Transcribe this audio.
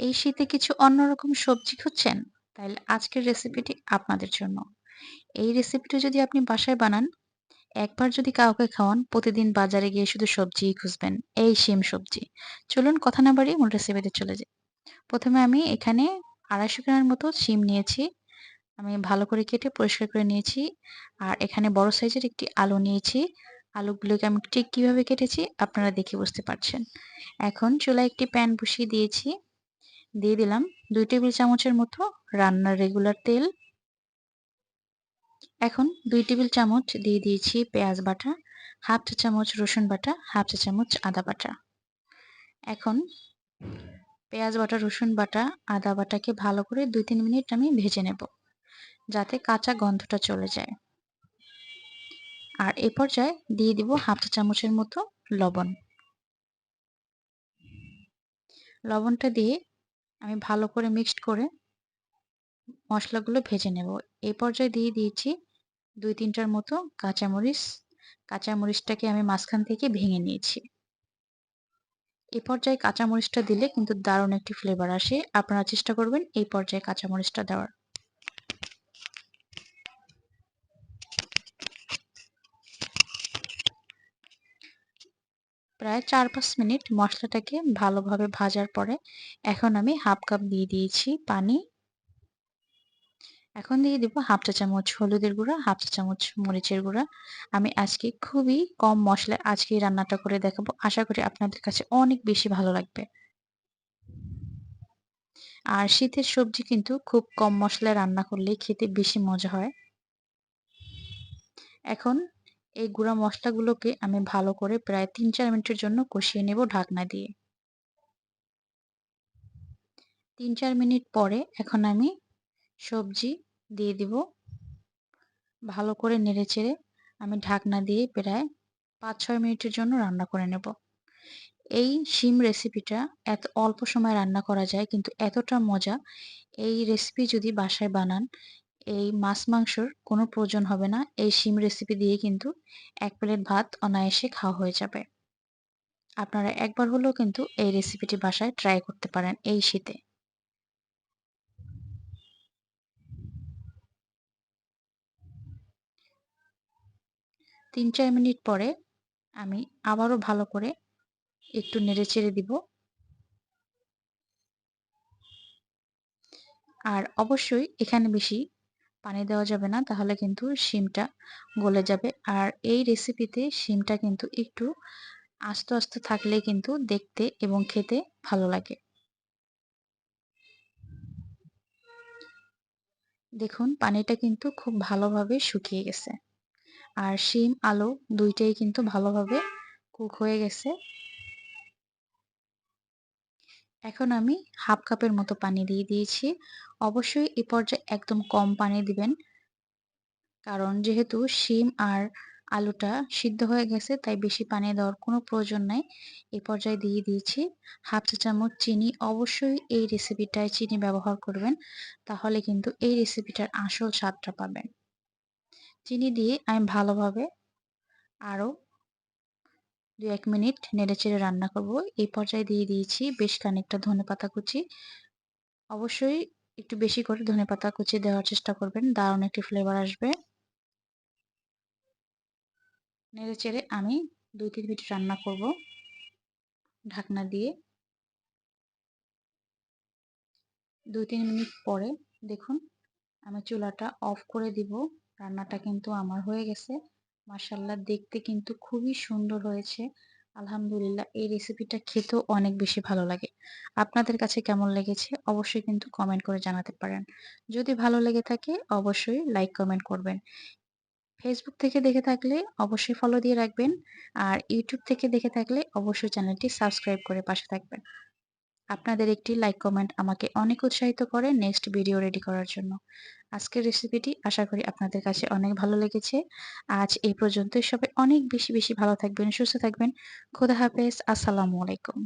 এই শীতে কিছু অন্যরকম সবজি খুঁজছেন? তাহলে আজকের রেসিপিটি আপনাদের জন্য। এই রেসিপিটি যদি আপনি বাসায় বানান, একবার যদি কাউকে খাওয়ান, প্রতিদিন বাজারে গিয়ে শুধু সবজিই খুঁজবেন। এই শিম সবজি। চলুন কথা না বাড়িয়ে মূল রেসিপিতে চলে যাই। প্রথমে আমি এখানে ২৫০ গ্রামের মতো শিম নিয়েছি। আমি ভালো করে কেটে পরিষ্কার করে নিয়েছি। আর এখানে বড় সাইজের একটি আলু নিয়েছি। আলুগুলোকে আমি ঠিক কীভাবে কেটেছি আপনারা দেখে বুঝতে পারছেন। এখন চুলায় একটি প্যান বসিয়ে দিয়েছি। দিয়ে দিলাম দুই টেবিল চামচের মতো রান্নার রেগুলার তেল। এখন দুই টেবিল চামচ দিয়ে দিয়েছি পেঁয়াজ বাটা, হাফ চা চামচ রসুন বাটা, হাফ চা চামচ আদা বাটা। এখন পেঁয়াজ বাটা, রসুন বাটা, আদা বাটাকে ভালো করে দুই তিন মিনিট আমি ভেজে নেব, যাতে কাঁচা গন্ধটা চলে যায়। আর এ পর্যায়ে দিয়ে দিব হাফ চা চামচের মতো লবণ। লবণটা দিয়ে আমি ভালো করে মিক্সড করে মশলাগুলো ভেজে নেব। এই পর্যায়ে দিয়ে দিয়েছি দুই তিনটার মতো কাঁচামরিচ। কাঁচামরিচটাকে আমি মাঝখান থেকে ভেঙে নিয়েছি। এই পর্যায়ে কাঁচামরিচটা দিলে কিন্তু দারুণ একটি ফ্লেভার আসে। আপনারা চেষ্টা করবেন এই পর্যায়ে কাঁচামরিচটা দেওয়ার। প্রায় চার পাঁচ মিনিট মশলাটাকে ভালোভাবে ভাজার পরে এখন আমি হাফ কাপ দিয়ে দিয়েছি পানি। এখন দিয়ে দিব হাফ চা চামচ হলুদের গুঁড়া, হাফ চা চামচ মরিচের গুঁড়া। আমি আজকে খুবই কম মশলায় আজকে রান্নাটা করে দেখাবো। আশা করি আপনাদের কাছে অনেক বেশি ভালো লাগবে। আর শীতের সবজি কিন্তু খুব কম মশলায় রান্না করলে খেতে বেশি মজা হয়। এখন এই গুঁড়া মশলাগুলোকে আমি ভালো করে প্রায় তিন চার মিনিটের জন্য কষিয়ে নেব ঢাকনা দিয়ে। তিন চার মিনিট পরে এখন আমি সবজি দিয়ে দিব। ভালো করে নেড়ে চেড়ে আমি ঢাকনা দিয়ে প্রায় পাঁচ ছয় মিনিটের জন্য রান্না করে নেব। এই শিম রেসিপিটা এত অল্প সময় রান্না করা যায়, কিন্তু এতটা মজা। এই রেসিপি যদি বাসায় বানান এই মাছ মাংসর কোনো প্রয়োজন হবে না। এই শিম রেসিপি দিয়ে কিন্তু এক প্লেট ভাত অনায়াসে খাওয়া হয়ে যাবে। আপনারা একবার হলেও কিন্তু এই রেসিপিটি বাসায় ট্রাই করতে পারেন এই শীতে। তিন চার মিনিট পরে আমি আবারও ভালো করে একটু নেড়ে চেড়ে দিব। আর অবশ্যই এখানে বেশি পানি দেওয়া যাবে না, তাহলে কিন্তু শিমটা গলে যাবে। আর এই রেসিপিতে শিমটা কিন্তু একটু আস্তে আস্তে থাকলে কিন্তু দেখতে এবং খেতে ভালো লাগে। দেখুন, পানিটা কিন্তু খুব ভালোভাবে শুকিয়ে গেছে। আর শিম, আলু দুইটাই কিন্তু ভালোভাবে কুক হয়ে গেছে। এখন আমি হাফ কাপের মতো পানি দিয়ে দিয়েছি। অবশ্যই এ পর্যায়ে একদম কম পানি দিবেন। কারণ যেহেতু শিম আর আলুটা সিদ্ধ হয়ে গেছে, তাই বেশি পানি দেওয়ার কোনো প্রয়োজন নাই। এ পর্যায়ে দিয়ে দিয়েছি হাফ চা চামচ চিনি। অবশ্যই এই রেসিপিটায় চিনি ব্যবহার করবেন, তাহলে কিন্তু এই রেসিপিটার আসল স্বাদটা পাবেন। চিনি দিয়ে আমি ভালোভাবে আরও দু এক মিনিট নেড়েচেড়ে রান্না করব। এই পর্যায়ে দিয়ে দিয়েছি বেশ খানিকটা ধনে পাতা কুচি। অবশ্যই একটু বেশি করে ধনে পাতা কুচি দেওয়ার চেষ্টা করবেন, দারুণ একটি ফ্লেভার আসবে। নেড়ে চেড়ে আমি দুই তিন মিনিট রান্না করব ঢাকনা দিয়ে। দুই তিন মিনিট পরে দেখুন, আমি চুলাটা অফ করে দিব। রান্নাটা কিন্তু আমার হয়ে গেছে। মাসাল্লাহ দেখতে কিন্তু খুবই সুন্দর হয়েছে আলহামদুলিল্লাহ এই রেসিপিটা খেতেও অনেক বেশি ভালো লাগে। আপনাদের কাছে কেমন লেগেছে অবশ্যই কিন্তু কমেন্ট করে জানাতে পারেন। যদি ভালো লেগে থাকে অবশ্যই লাইক কমেন্ট করবেন। ফেসবুক থেকে দেখে থাকলে অবশ্যই ফলো দিয়ে রাখবেন। আর ইউটিউব থেকে দেখে থাকলে অবশ্যই চ্যানেলটি সাবস্ক্রাইব করে পাশে থাকবেন। আপনাদের একটি লাইক কমেন্ট আমাকে অনেক উৎসাহিত করে নেক্সট ভিডিও রেডি করার জন্য। আজকের রেসিপিটি আশা করি আপনাদের কাছে অনেক ভালো লেগেছে। আজ এই পর্যন্ত সবাই অনেক বেশি বেশি ভালো থাকবেন, সুস্থ থাকবেন। খোদা হাফেজ। আসসালামু আলাইকুম।